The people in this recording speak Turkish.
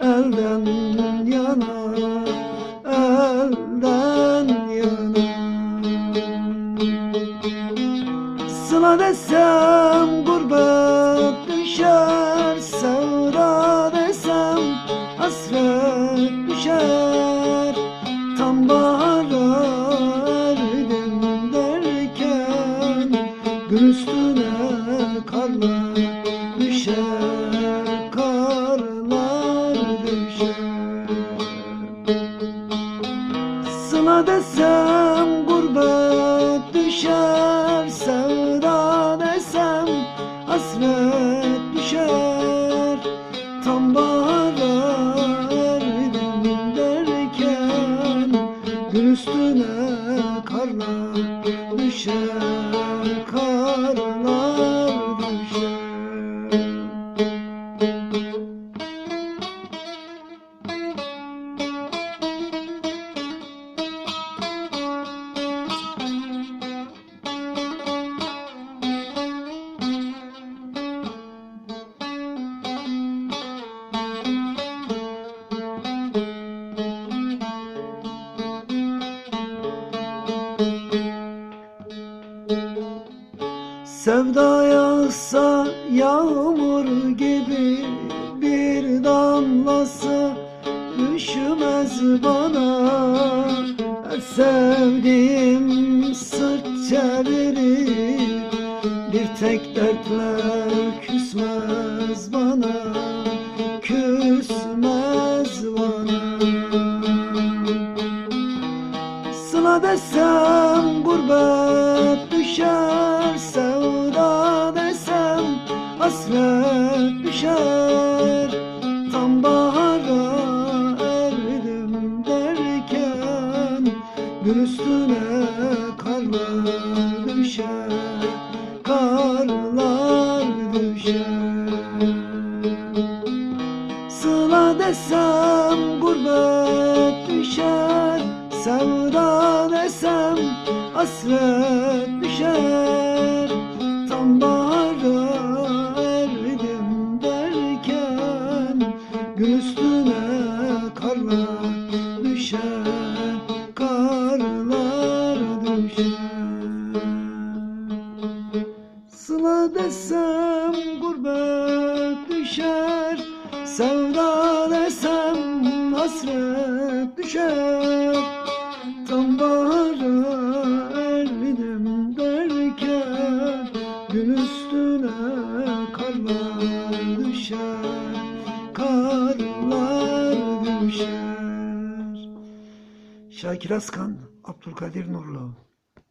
elden yana elden yana. Sıla desem gurbet düşer Sevda desem hasret düşer. Tam bahara erdim derken Gül Tam bahara erdim derken Gül üstüne karlar düşer Karlar Sevda yağsa yağmur gibi bir damlası düşmez bana. Sevdiğim sırt çevirir bir tek dertle küsmez bana. Küsmez bana. Sıla desem gurbet düşer hasret düşer. Tam bahara erdim derken Gül üstüne karlar düşer. Karlar düşer. Sıla desem gurbet düşer. Sevda desem hasret düşer Desem gurbet düşer. Sevda desem hasret düşer. Tam bahara erdim derken Gün üstüne karlar düşer. Karlar düşer. Şakir Askan, Abdülkadir Nurlu